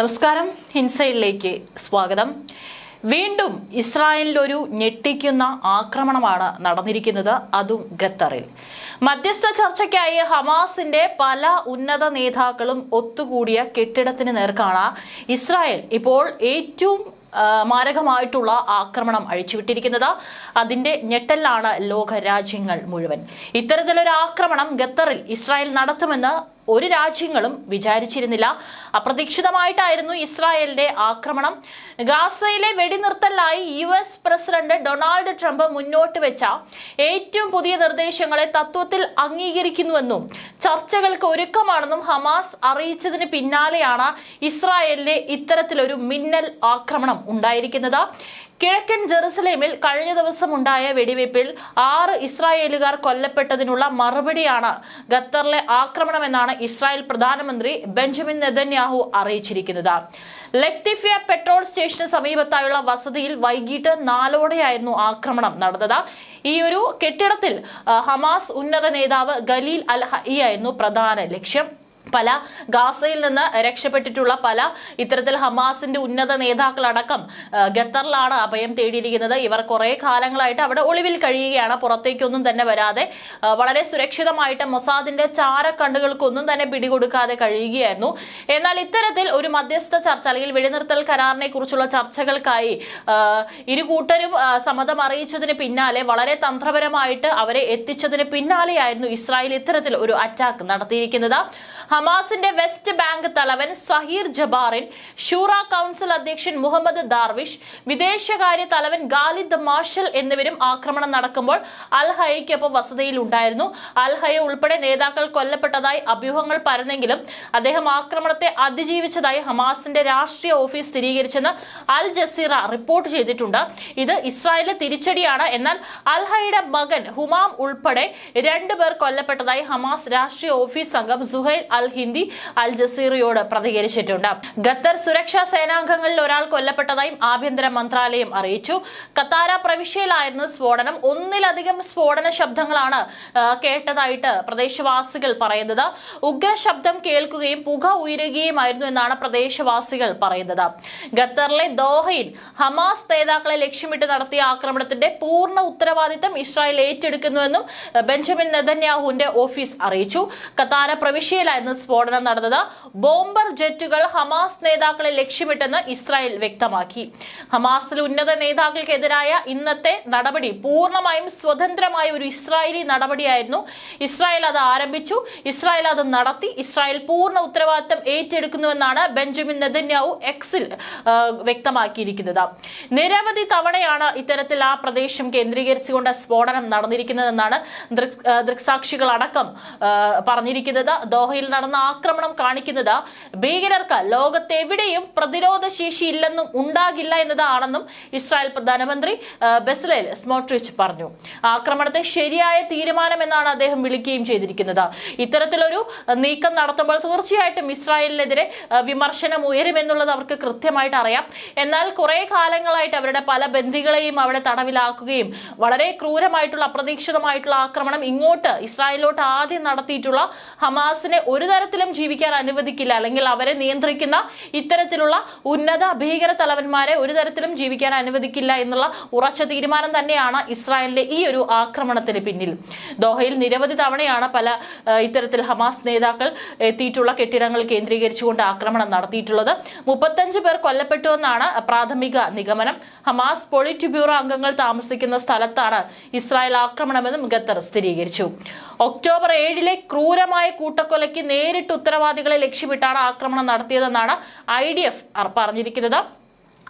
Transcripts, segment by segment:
നമസ്കാരം. ഹിൻസയിലേക്ക് സ്വാഗതം. വീണ്ടും ഇസ്രായേലിൽ ഒരു ഞെട്ടിക്കുന്ന ആക്രമണമാണ് നടന്നിരിക്കുന്നത്. അതും ഖത്തറിൽ. മധ്യസ്ഥ ചർച്ചയ്ക്കായി ഹമാസിന്റെ പല ഉന്നത നേതാക്കളും ഒത്തുകൂടിയ കെട്ടിടത്തിന് നേർക്കാണ് ഇസ്രായേൽ ഇപ്പോൾ ഏറ്റവും മാരകമായിട്ടുള്ള ആക്രമണം അഴിച്ചുവിട്ടിരിക്കുന്നത്. അതിന്റെ ഞെട്ടലാണ് ലോക രാജ്യങ്ങൾ മുഴുവൻ. ഇത്തരത്തിലൊരു ആക്രമണം ഖത്തറിൽ ഇസ്രായേൽ നടത്തുമെന്ന് ഒരു രാജ്യങ്ങളും വിചാരിച്ചിരുന്നില്ല. അപ്രതീക്ഷിതമായിട്ടായിരുന്നു ഇസ്രായേലിന്റെ ആക്രമണം. ഗാസയിലെ വെടിനിർത്തലിനായി U S president Donald Trump മുന്നോട്ട് വെച്ച ഏറ്റവും പുതിയ നിർദ്ദേശങ്ങളെ തത്വത്തിൽ അംഗീകരിക്കുന്നുവെന്നും ചർച്ചകൾക്ക് ഒരുക്കമാണെന്നും ഹമാസ് അറിയിച്ചതിന് പിന്നാലെയാണ് ഇസ്രായേലിലെ ഇത്തരത്തിലൊരു മിന്നൽ ആക്രമണം ഉണ്ടായിരിക്കുന്നത്. കിഴക്കൻ ജെറുസലേമിൽ കഴിഞ്ഞ ദിവസം ഉണ്ടായ വെടിവയ്പിൽ ആറ് ഇസ്രായേലുകാർ കൊല്ലപ്പെട്ടതിനുള്ള മറുപടിയാണ് ഖത്തറിലെ ആക്രമണമെന്നാണ് ഇസ്രായേൽ പ്രധാനമന്ത്രി ബെഞ്ചമിൻ നെതന്യാഹു അറിയിച്ചിരിക്കുന്നത്. ലക്തിഫിയ പെട്രോൾ സ്റ്റേഷന് സമീപത്തായുള്ള വസതിയിൽ വൈകിട്ട് നാലോടെയായിരുന്നു ആക്രമണം നടന്നത്. ഈ ഒരു കെട്ടിടത്തിൽ ഹമാസ് ഉന്നത നേതാവ് ഗലീൽ അൽ ഹയിയായിരുന്നു പ്രധാന ലക്ഷ്യം. പല ഗാസയിൽ നിന്ന് രക്ഷപ്പെട്ടിട്ടുള്ള പല ഇത്തരത്തിൽ ഹമാസിന്റെ ഉന്നത നേതാക്കളടക്കം ഖത്തറിലാണ് അഭയം തേടിയിരിക്കുന്നത്. ഇവർ കുറെ കാലങ്ങളായിട്ട് അവിടെ ഒളിവിൽ കഴിയുകയാണ്. പുറത്തേക്കൊന്നും തന്നെ വരാതെ വളരെ സുരക്ഷിതമായിട്ട് മൊസാദിന്റെ ചാരക്കണ്ണുകൾക്കൊന്നും തന്നെ പിടികൊടുക്കാതെ കഴിയുകയായിരുന്നു. എന്നാൽ ഇത്തരത്തിൽ ഒരു മധ്യസ്ഥ ചർച്ച അല്ലെങ്കിൽ വെടിനിർത്തൽ കരാറിനെ കുറിച്ചുള്ള ചർച്ചകൾക്കായി ഇരു കൂട്ടരും സമ്മതം അറിയിച്ചതിന് പിന്നാലെ വളരെ തന്ത്രപരമായിട്ട് അവരെ എത്തിച്ചതിന് പിന്നാലെയായിരുന്നു ഇസ്രായേൽ ഇത്തരത്തിൽ ഒരു അറ്റാക്ക് നടത്തിയിരിക്കുന്നത്. ഹമാസിന്റെ വെസ്റ്റ് ബാങ്ക് തലവൻ സഹീർ ജബാറിൻ ഷൂറ കൗൺസിൽ അധ്യക്ഷൻ മുഹമ്മദ് ദാർവിഷ് വിദേശകാര്യ തലവൻ ഗാലിദ് മാർഷൽ എന്നിവരും ആക്രമണം നടക്കുമ്പോൾ അൽഹയ്ക്കൊപ്പം വസതിയിൽ ഉണ്ടായിരുന്നു അൽഹയ ഉൾപ്പെടെ നേതാക്കൾ കൊല്ലപ്പെട്ടതായി അഭ്യൂഹങ്ങൾ പരന്നെങ്കിലും അദ്ദേഹം ആക്രമണത്തെ അതിജീവിച്ചതായി ഹമാസിന്റെ രാഷ്ട്രീയ ഓഫീസ് സ്ഥിരീകരിച്ചെന്ന് അൽ ജസീറ റിപ്പോർട്ട് ചെയ്തിട്ടുണ്ട്. ഇത് ഇസ്രായേലിലെ തിരിച്ചടിയാണ്. എന്നാൽ അൽഹയുടെ മകൻ ഹുമാം ഉൾപ്പെടെ രണ്ടുപേർ കൊല്ലപ്പെട്ടതായി ഹമാസ് രാഷ്ട്രീയ ഓഫീസ് അംഗം സുഹൈൽ അൽ ഹിന്ദി അൽ ജസീറയോട് പ്രതികരിച്ചിട്ടുണ്ട്. ഖത്തർ സുരക്ഷാ സേനാംഗങ്ങളിൽ ഒരാൾ കൊല്ലപ്പെട്ടതായും ആഭ്യന്തര മന്ത്രാലയം അറിയിച്ചു. കത്താര പ്രവിശ്യയിലായിരുന്നു സ്ഫോടനം. ഒന്നിലധികം സ്ഫോടന ശബ്ദങ്ങളാണ് കേട്ടതായിട്ട് പ്രദേശവാസികൾ പറയുന്നത്. ഉഗ്ര ശബ്ദം കേൾക്കുകയും പുക ഉയരുകയുമായിരുന്നു എന്നാണ് പ്രദേശവാസികൾ പറയുന്നത്. ഖത്തറിലെ ദോഹയിൽ ഹമാസ് നേതാക്കളെ ലക്ഷ്യമിട്ട് നടത്തിയ ആക്രമണത്തിന്റെ പൂർണ ഉത്തരവാദിത്തം ഇസ്രായേൽ ഏറ്റെടുക്കുന്നുവെന്നും ബെഞ്ചമിൻ നെതന്യാഹുവിന്റെ ഓഫീസ് അറിയിച്ചു. കത്താര പ്രവിശ്യയിലായിരുന്നു സ്ഫോടനം നടന്നത് ബോംബർ ജെറ്റുകൾ ഹമാസ് നേതാക്കളെ ലക്ഷ്യമിട്ടെന്ന് ഇസ്രായേൽ വ്യക്തമാക്കി. ഹമാസിലെ ഉന്നത നേതാക്കൾക്കെതിരായ ഇന്നത്തെ നടപടി പൂർണമായും സ്വതന്ത്രമായ ഒരു ഇസ്രായേലി നടപടിയായിരുന്നു. ഇസ്രായേൽ അത് ആരംഭിച്ചു. ഇസ്രായേൽ അത് നടത്തി. ഇസ്രായേൽ പൂർണ ഉത്തരവാദിത്തം ഏറ്റെടുക്കുന്നുവെന്നാണ് ബെഞ്ചമിൻ നെതന്യാവു എക്സിൽ വ്യക്തമാക്കിയിരിക്കുന്നത്. നിരവധി തവണയാണ് ഇത്തരത്തിൽ ആ പ്രദേശം കേന്ദ്രീകരിച്ചുകൊണ്ട് സ്ഫോടനം നടന്നിരിക്കുന്നതെന്നാണ് ദൃക്സാക്ഷികളടക്കം പറഞ്ഞിരിക്കുന്നത്. ദോഹയിൽ നടന്ന ആക്രമണം കാണിക്കുന്നത് ഭീകരർക്ക് ലോകത്തെവിടെയും പ്രതിരോധ ശേഷി ഇല്ലെന്നും ഉണ്ടാകില്ല എന്നതാണെന്നും ഇസ്രായേൽ പ്രധാനമന്ത്രി ആ, ബെസലേൽ സ്മോട്രിച്ച് പറഞ്ഞു. ആക്രമണത്തെ ശരിയായ തീരുമാനമെന്നാണ് അദ്ദേഹം വിളിക്കുകയും ചെയ്തിരിക്കുന്നത്. ഇത്തരത്തിലൊരു നീക്കം നടത്തുമ്പോൾ തീർച്ചയായിട്ടും ഇസ്രായേലിനെതിരെ വിമർശനം ഉയരുമെന്നുള്ളത് അവർക്ക് കൃത്യമായിട്ട് അറിയാം. എന്നാൽ കുറെ കാലങ്ങളായിട്ട് അവരുടെ പല ബന്ധികളെയും അവിടെ തടവിലാക്കുകയും വളരെ ക്രൂരമായിട്ടുള്ള അപ്രതീക്ഷിതമായിട്ടുള്ള ആക്രമണം ഇങ്ങോട്ട് ഇസ്രായേലിലോട്ട് ആദ്യം നടത്തിയിട്ടുള്ള ഹമാസിനെ ഒരു തരത്തിലും ജീവിക്കാൻ അനുവദിക്കില്ല. അല്ലെങ്കിൽ അവരെ നിയന്ത്രിക്കുന്ന ഇത്തരത്തിലുള്ള ഉന്നത ഭീകര തലവന്മാരെ ഒരു തരത്തിലും ജീവിക്കാൻ അനുവദിക്കില്ല എന്നുള്ള ഉറച്ച തീരുമാനം തന്നെയാണ് ഇസ്രായേലിന്റെ ഈ ഒരു ആക്രമണത്തിന് പിന്നിൽ. ദോഹയിൽ നിരവധി തവണയാണ് പല ഇത്തരത്തിൽ ഹമാസ് നേതാക്കൾ എത്തിയിട്ടുള്ള കെട്ടിടങ്ങൾ കേന്ദ്രീകരിച്ചുകൊണ്ട് ആക്രമണം നടത്തിയിട്ടുള്ളത്. മുപ്പത്തഞ്ച് പേർ കൊല്ലപ്പെട്ടുവെന്നാണ് പ്രാഥമിക നിഗമനം. ഹമാസ് പൊളിറ്റ് ബ്യൂറോ അംഗങ്ങൾ താമസിക്കുന്ന സ്ഥലത്താണ് ഇസ്രായേൽ ആക്രമണമെന്നും ഖത്തർ സ്ഥിരീകരിച്ചു. ഒക്ടോബർ ഏഴിലെ ക്രൂരമായ കൂട്ടക്കൊലയ്ക്ക് നേരിട്ട് ഉത്തരവാദികളെ ലക്ഷ്യമിട്ടാണ് ആക്രമണം നടത്തിയതെന്നാണ് ഐ ഡി എഫ് പറഞ്ഞിരിക്കുന്നത്.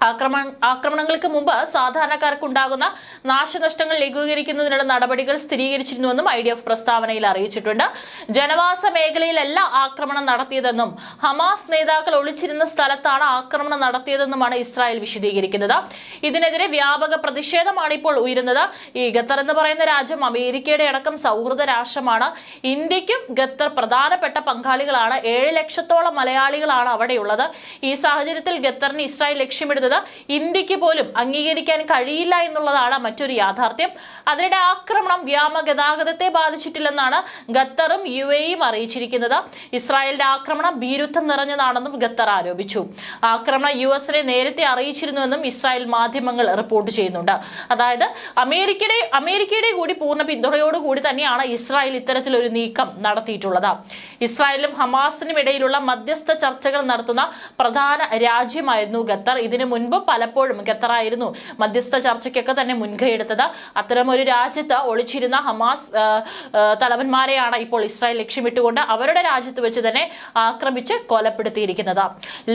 ആക്രമണ ആക്രമണങ്ങൾക്ക് മുമ്പ് സാധാരണക്കാർക്ക് ഉണ്ടാകുന്ന നാശനഷ്ടങ്ങൾ ലഘൂകരിക്കുന്നതിനുള്ള നടപടികൾ സ്ഥിരീകരിച്ചിരുന്നുവെന്നും ഐ ഡി എഫ് പ്രസ്താവനയിൽ അറിയിച്ചിട്ടുണ്ട്. ജനവാസ മേഖലയിലല്ല ആക്രമണം നടത്തിയതെന്നും ഹമാസ് നേതാക്കൾ ഒളിച്ചിരുന്ന സ്ഥലത്താണ് ആക്രമണം നടത്തിയതെന്നുമാണ് ഇസ്രായേൽ വിശദീകരിക്കുന്നത്. ഇതിനെതിരെ വ്യാപക പ്രതിഷേധമാണ് ഇപ്പോൾ ഉയരുന്നത്. ഈ ഖത്തർ എന്ന് പറയുന്ന രാജ്യം അമേരിക്കയുടെ അടക്കം സൗഹൃദ രാഷ്ട്രമാണ്. ഇന്ത്യക്കും ഖത്തർ പ്രധാനപ്പെട്ട പങ്കാളികളാണ്. ഏഴ് ലക്ഷത്തോളം മലയാളികളാണ് അവിടെയുള്ളത്. ഈ സാഹചര്യത്തിൽ ഖത്തറിന് ഇസ്രായേൽ ലക്ഷ്യമിടുന്നത് നടത്തിയിരിക്കുന്നത് ഇന്ത്യയ്ക്ക് പോലും അംഗീകരിക്കാൻ കഴിയില്ല എന്നുള്ളതാണ് മറ്റൊരു യാഥാർത്ഥ്യം. അതിനിടെ ആക്രമണം വ്യോമ ഗതാഗതത്തെ ബാധിച്ചിട്ടില്ലെന്നാണ് ഖത്തറും യു എയും അറിയിച്ചിരിക്കുന്നത്. ഇസ്രായേലിന്റെ ആക്രമണം ഭീരുത്വം നിറഞ്ഞതാണെന്നും ഖത്തർ ആരോപിച്ചു. ആക്രമണം യു എസിനെ നേരത്തെ അറിയിച്ചിരുന്നുവെന്നും ഇസ്രായേൽ മാധ്യമങ്ങൾ റിപ്പോർട്ട് ചെയ്യുന്നുണ്ട്. അതായത് അമേരിക്കയുടെ അമേരിക്കയുടെ കൂടി പൂർണ പിന്തുണയോടുകൂടി തന്നെയാണ് ഇസ്രായേൽ ഇത്തരത്തിലൊരു നീക്കം നടത്തിയിട്ടുള്ളത്. ഇസ്രായേലും ഹമാസിനും ഇടയിലുള്ള മധ്യസ്ഥ ചർച്ചകൾ നടത്തുന്ന പ്രധാന രാജ്യമായിരുന്നു ഖത്തർ. ഇതിനു മുൻപ് പലപ്പോഴും ഖത്തറായിരുന്നു മധ്യസ്ഥ ചർച്ചയ്ക്കൊക്കെ തന്നെ മുൻകൈ എടുത്തത് അത്തരമൊരു രാജ്യത്ത് ഒളിച്ചിരുന്ന ഹമാസ് തലവന്മാരെയാണ് ഇപ്പോൾ ഇസ്രായേൽ ലക്ഷ്യമിട്ടുകൊണ്ട് അവരുടെ രാജ്യത്ത് വെച്ച് തന്നെ ആക്രമിച്ച് കൊലപ്പെടുത്തിയിരിക്കുന്നത്.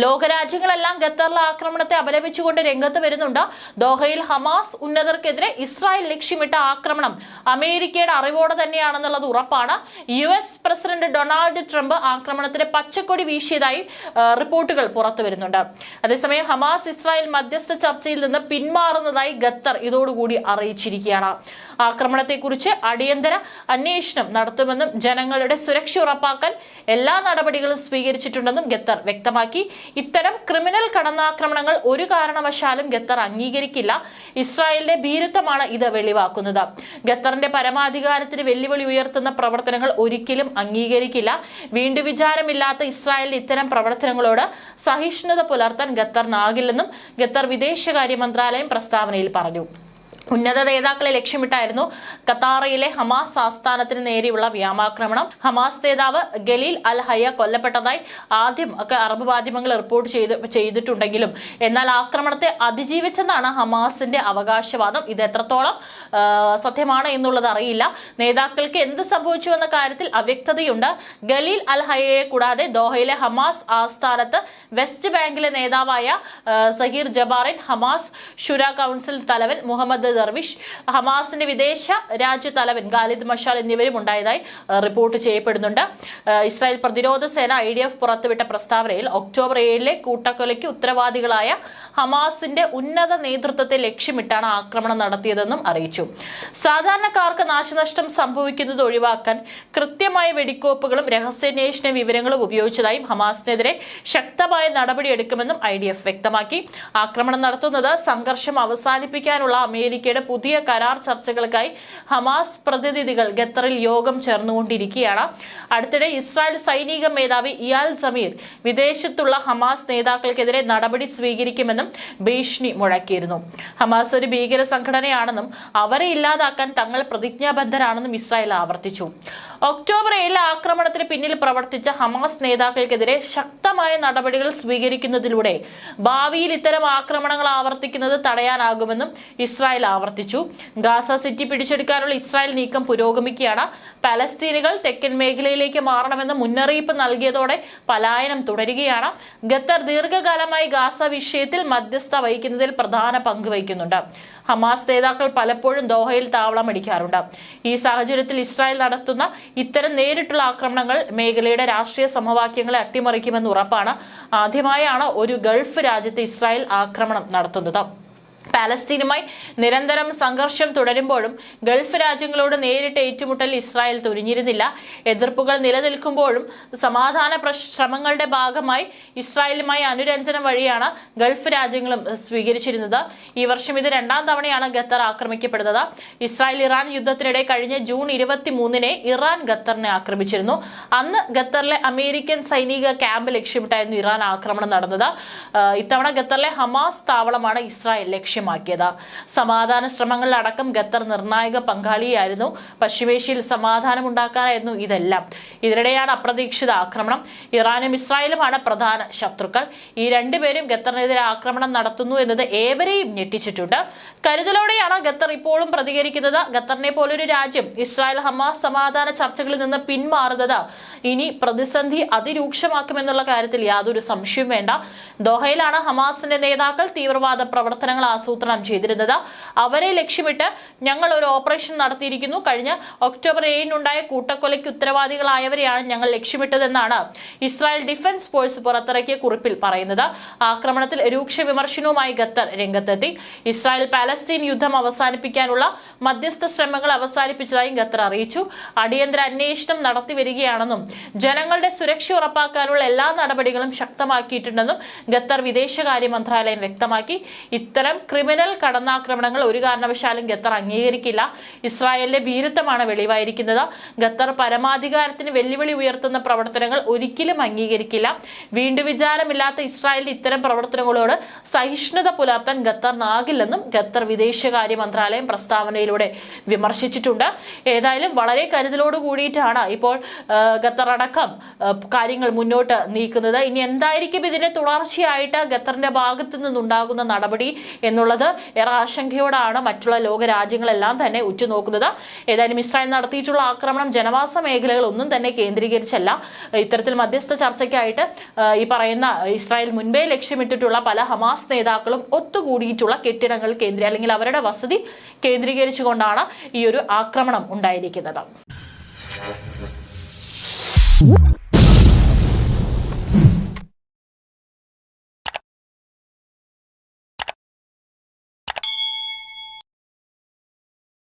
ലോകരാജ്യങ്ങളെല്ലാം ഖത്തറിലെ ആക്രമണത്തെ അപലപിച്ചുകൊണ്ട് രംഗത്ത് വരുന്നുണ്ട്. ദോഹയിൽ ഹമാസ് ഉന്നതർക്കെതിരെ ഇസ്രായേൽ ലക്ഷ്യമിട്ട ആക്രമണം അമേരിക്കയുടെ അറിവോടെ തന്നെയാണെന്നുള്ളത് ഉറപ്പാണ്. U S president Donald Trump ആക്രമണത്തിന് പച്ചക്കൊടി വീശിയതായി റിപ്പോർട്ടുകൾ പുറത്തു വരുന്നുണ്ട്. അതേസമയം ഹമാസ് ഇസ്രായേൽ മധ്യസ്ഥ ചർച്ചയിൽ നിന്ന് പിന്മാറുന്നതായി ഖത്തർ ഇതോടുകൂടി അറിയിച്ചിരിക്കുകയാണ്. ആക്രമണത്തെക്കുറിച്ച് അടിയന്തര അന്വേഷണം നടത്തുമെന്നും ജനങ്ങളുടെ സുരക്ഷ ഉറപ്പാക്കാൻ എല്ലാ നടപടികളും സ്വീകരിച്ചിട്ടുണ്ടെന്നും ഖത്തർ വ്യക്തമാക്കി. ഇത്തരം ക്രിമിനൽ കടന്നാക്രമണങ്ങൾ ഒരു കാരണവശാലും ഖത്തർ അംഗീകരിക്കില്ല. ഇസ്രായേലിന്റെ ഭീരുത്വമാണ് ഇത് വെളിവാക്കുന്നത്. ഖത്തറിന്റെ പരമാധികാരത്തിന് വെല്ലുവിളി ഉയർത്തുന്ന പ്രവർത്തനങ്ങൾ ഒരിക്കലും അംഗീകരിക്കില്ല. വീണ്ടും വിചാരമില്ലാത്ത ഇസ്രായേലിന് ഇത്തരം പ്രവർത്തനങ്ങളോട് സഹിഷ്ണുത പുലർത്താൻ ഖത്തറിനാകില്ലെന്നും ഖത്തർ വിദേശകാര്യ മന്ത്രാലയം പ്രസ്താവനയിൽ പറഞ്ഞു. ഉന്നത നേതാക്കളെ ലക്ഷ്യമിട്ടായിരുന്നു ഖത്താറയിലെ ഹമാസ് ആസ്ഥാനത്തിന് നേരെയുള്ള വ്യോമാക്രമണം. ഹമാസ് നേതാവ് ഗലീൽ അൽ ഹയ കൊല്ലപ്പെട്ടതായി ആദ്യം ഒക്കെ അറബ് മാധ്യമങ്ങൾ റിപ്പോർട്ട് ചെയ്ത് ചെയ്തിട്ടുണ്ടെങ്കിലും എന്നാൽ ആക്രമണത്തെ അതിജീവിച്ചെന്നാണ് ഹമാസിന്റെ അവകാശവാദം. ഇത് എത്രത്തോളം സത്യമാണ് എന്നുള്ളത് അറിയില്ല. നേതാക്കൾക്ക് എന്ത് സംഭവിച്ചു എന്ന കാര്യത്തിൽ അവ്യക്തതയുണ്ട്. ഗലീൽ അൽ ഹയയെ കൂടാതെ ദോഹയിലെ ഹമാസ് ആസ്ഥാനത്ത് വെസ്റ്റ് ബാങ്കിലെ നേതാവായ Zaher Jabarin Hamas Shura council തലവൻ മുഹമ്മദ് ദർവിഷ് ഹമാസിന്റെ വിദേശ രാജ്യ തലവൻ ഖാലിദ് മഷാൽ എന്നിവരും ഉണ്ടായതായി റിപ്പോർട്ട് ചെയ്യപ്പെടുന്നുണ്ട്. ഇസ്രായേൽ പ്രതിരോധ സേന ഐ ഡി എഫ് പുറത്തുവിട്ട പ്രസ്താവനയിൽ ഒക്ടോബർ ഏഴിലെ കൂട്ടക്കൊലയ്ക്ക് ഉത്തരവാദികളായ ഹമാസിന്റെ ഉന്നത നേതൃത്വത്തെ ലക്ഷ്യമിട്ടാണ് ആക്രമണം നടത്തിയതെന്നും അറിയിച്ചു. സാധാരണക്കാർക്ക് നാശനഷ്ടം സംഭവിക്കുന്നത് ഒഴിവാക്കാൻ കൃത്യമായ വെടിക്കോപ്പുകളും രഹസ്യാന്വേഷണ വിവരങ്ങളും ഉപയോഗിച്ചതായും ഹമാസിനെതിരെ ശക്തമായ നടപടിയെടുക്കുമെന്നും ഐ ഡി എഫ് വ്യക്തമാക്കി. ആക്രമണം നടത്തുന്നത് സംഘർഷം അവസാനിപ്പിക്കാനുള്ള അമേരിക്കയുടെ പുതിയ കരാർ ചർച്ചകൾക്കായി ഹമാസ് പ്രതിനിധികൾ ഖത്തറിൽ യോഗം ചേർന്നുകൊണ്ടിരിക്കുകയാണ്. അടുത്തിടെ ഇസ്രായേൽ സൈനിക മേധാവി ഇയാൽ സമീർ വിദേശത്തുള്ള ഹമാസ് നേതാക്കൾക്കെതിരെ നടപടി സ്വീകരിക്കുമെന്നും ഭീഷണി മുഴക്കിയിരുന്നു. ഹമാസ് ഒരു ഭീകര സംഘടനയാണെന്നും അവരെ ഇല്ലാതാക്കാൻ തങ്ങൾ പ്രതിജ്ഞാബദ്ധരാണെന്നും ഇസ്രായേൽ ആവർത്തിച്ചു. ഒക്ടോബർ ഏഴിലെ ആക്രമണത്തിന് പിന്നിൽ പ്രവർത്തിച്ച ഹമാസ് നേതാക്കൾക്കെതിരെ ശക്തമായ നടപടികൾ സ്വീകരിക്കുന്നതിലൂടെ ഭാവിയിൽ ഇത്തരം ആക്രമണങ്ങൾ ആവർത്തിക്കുന്നത് തടയാനാകുമെന്നും ഇസ്രായേൽ ആവർത്തിച്ചു. ഗാസ സിറ്റി പിടിച്ചെടുക്കാനുള്ള ഇസ്രായേൽ നീക്കം പുരോഗമിക്കുകയാണ്. പലസ്തീനുകൾ തെക്കൻ മേഖലയിലേക്ക് മാറണമെന്ന് മുന്നറിയിപ്പ് നൽകിയതോടെ പലായനം തുടരുകയാണ്. ഖത്തർ ദീർഘകാലമായി ഗാസ വിഷയത്തിൽ മധ്യസ്ഥ വഹിക്കുന്നതിൽ പ്രധാന പങ്ക് വഹിക്കുന്നുണ്ട്. ഹമാസ് നേതാക്കൾ പലപ്പോഴും ദോഹയിൽ താവളമടിക്കാറുണ്ട് ഈ സാഹചര്യത്തിൽ ഇസ്രായേൽ നടത്തുന്ന ഇത്തരം നേരിട്ടുള്ള ആക്രമണങ്ങൾ മേഖലയുടെ രാഷ്ട്രീയ സമവാക്യങ്ങളെ അട്ടിമറിക്കുമെന്ന് ഉറപ്പാണ്. ആദ്യമായാണ് ഒരു ഗൾഫ് രാജ്യത്ത് ഇസ്രായേൽ ആക്രമണം നടത്തുന്നത്. പാലസ്തീനുമായി നിരന്തരം സംഘർഷം തുടരുമ്പോഴും ഗൾഫ് രാജ്യങ്ങളോട് നേരിട്ട് ഏറ്റുമുട്ടൽ ഇസ്രായേൽ തുനിഞ്ഞിരുന്നില്ല. എതിർപ്പുകൾ നിലനിൽക്കുമ്പോഴും സമാധാന ശ്രമങ്ങളുടെ ഭാഗമായി ഇസ്രായേലുമായി അനുരഞ്ജനം വഴിയാണ് ഗൾഫ് രാജ്യങ്ങളും സ്വീകരിച്ചിരുന്നത്. ഈ വർഷം ഇത് രണ്ടാം തവണയാണ് ഖത്തർ ആക്രമിക്കപ്പെടുന്നത്. ഇസ്രായേൽ ഇറാൻ യുദ്ധത്തിനിടെ കഴിഞ്ഞ ജൂൺ ഇരുപത്തി മൂന്നിനെ ഇറാൻ ഖത്തറിനെ ആക്രമിച്ചിരുന്നു. അന്ന് ഖത്തറിലെ അമേരിക്കൻ സൈനിക ക്യാമ്പ് ലക്ഷ്യമിട്ടായിരുന്നു ഇറാൻ ആക്രമണം നടന്നത്. ഇത്തവണ ഖത്തറിലെ ഹമാസ് താവളമാണ് ഇസ്രായേൽ ലക്ഷ്യമാക്കിയത്. സമാധാന ശ്രമങ്ങളിലടക്കം ഖത്തർ നിർണായക പങ്കാളിയായിരുന്നു. പശ്ചിമേഷ്യയിൽ സമാധാനം ഉണ്ടാക്കാനായിരുന്നു ഇതെല്ലാം. ഇതിനിടെയാണ് അപ്രതീക്ഷിത ആക്രമണം. ഇറാനും ഇസ്രായേലുമാണ് പ്രധാന ശത്രുക്കൾ. ഈ രണ്ടുപേരും ഖത്തറിനെതിരെ ആക്രമണം നടത്തുന്നു എന്നത് ഏവരെയും ഞെട്ടിച്ചിട്ടുണ്ട്. കരുതലോടെയാണ് ഖത്തർ ഇപ്പോഴും പ്രതികരിക്കുന്നത്. ഖത്തറിനെ പോലൊരു രാജ്യം ഇസ്രായേൽ ഹമാസ് സമാധാന ചർച്ചകളിൽ നിന്ന് പിന്മാറുന്നത് ഇനി പ്രതിസന്ധി അതിരൂക്ഷമാക്കുമെന്നുള്ള കാര്യത്തിൽ യാതൊരു സംശയവും വേണ്ട. ദോഹയിലാണ് ഹമാസിന്റെ നേതാക്കൾ തീവ്രവാദ പ്രവർത്തനങ്ങൾ ആസൂത്രണം ചെയ്തിരുന്നത്. അവരെ ലക്ഷ്യമിട്ട് ഞങ്ങൾ ഒരു ഓപ്പറേഷൻ നടത്തിയിരിക്കുന്നു. കഴിഞ്ഞ ഒക്ടോബർ ഏഴിനുണ്ടായ കൂട്ടക്കൊലയ്ക്ക് ഉത്തരവാദികളായവരെയാണ് ഞങ്ങൾ ലക്ഷ്യമിട്ടതെന്നാണ് ഇസ്രായേൽ ഡിഫൻസ് ഫോഴ്സ് പുറത്തിറക്കിയ കുറിപ്പിൽ പറയുന്നത്. ആക്രമണത്തിൽ രൂക്ഷ വിമർശനവുമായി ഖത്തർ രംഗത്തെത്തി. ഇസ്രായേൽ പാലസ്തീൻ യുദ്ധം അവസാനിപ്പിക്കാനുള്ള മധ്യസ്ഥ ശ്രമങ്ങൾ അവസാനിപ്പിച്ചതായും ഖത്തർ അറിയിച്ചു. അടിയന്തര അന്വേഷണം നടത്തി വരികയാണെന്നും ജനങ്ങളുടെ സുരക്ഷ ഉറപ്പാക്കാനുള്ള എല്ലാ നടപടികളും ശക്തമാക്കിയിട്ടുണ്ടെന്നും ഖത്തർ വിദേശകാര്യ മന്ത്രാലയം വ്യക്തമാക്കി. ഇത്തരം ക്രിമിനൽ കടന്നാക്രമണങ്ങൾ ഒരു കാരണവശാലും ഖത്തർ അംഗീകരിക്കില്ല. ഇസ്രായേലിന്റെ ഭീരുത്വമാണ് വെളിവായിരിക്കുന്നത്. ഖത്തർ പരമാധികാരത്തിന് വെല്ലുവിളി ഉയർത്തുന്ന പ്രവർത്തനങ്ങൾ ഒരിക്കലും അംഗീകരിക്കില്ല. വീണ്ടും വിചാരമില്ലാത്ത ഇസ്രായേലിന്റെ ഇത്തരം പ്രവർത്തനങ്ങളോട് സഹിഷ്ണുത പുലർത്താൻ ഖത്തറിനാകില്ലെന്നും ഖത്തർ വിദേശകാര്യ മന്ത്രാലയം പ്രസ്താവനയിലൂടെ വിമർശിച്ചിട്ടുണ്ട്. ഏതായാലും വളരെ കരുതലോട് കൂടിയിട്ടാണ് ഇപ്പോൾ ഖത്തർ അടക്കം കാര്യങ്ങൾ മുന്നോട്ട് നീക്കുന്നത്. ഇനി എന്തായിരിക്കും ഇതിന്റെ തുടർച്ചയായിട്ട് ഖത്തറിന്റെ ഭാഗത്തു നിന്നുണ്ടാകുന്ന നടപടി എന്നുള്ളത് ഏറെ ആശങ്കയോടാണ് മറ്റുള്ള ലോക രാജ്യങ്ങളെല്ലാം തന്നെ ഉറ്റുനോക്കുന്നത്. ഏതായാലും ഇസ്രായേൽ നടത്തിയിട്ടുള്ള ആക്രമണം ജനവാസ മേഖലകൾ ഒന്നും തന്നെ കേന്ദ്രീകരിച്ചല്ല. ഇത്തരത്തിൽ മധ്യസ്ഥ ചർച്ചയ്ക്കായിട്ട് ഈ പറയുന്ന ഇസ്രായേൽ മുൻപേ ലക്ഷ്യമിട്ടിട്ടുള്ള പല ഹമാസ് നേതാക്കളും ഒത്തുകൂടിയിട്ടുള്ള കെട്ടിടങ്ങൾ കേന്ദ്ര അല്ലെങ്കിൽ അവരുടെ വസതി കേന്ദ്രീകരിച്ചുകൊണ്ടാണ് ഈ ഒരു ആക്രമണം ഉണ്ടായിരിക്കുന്നത്.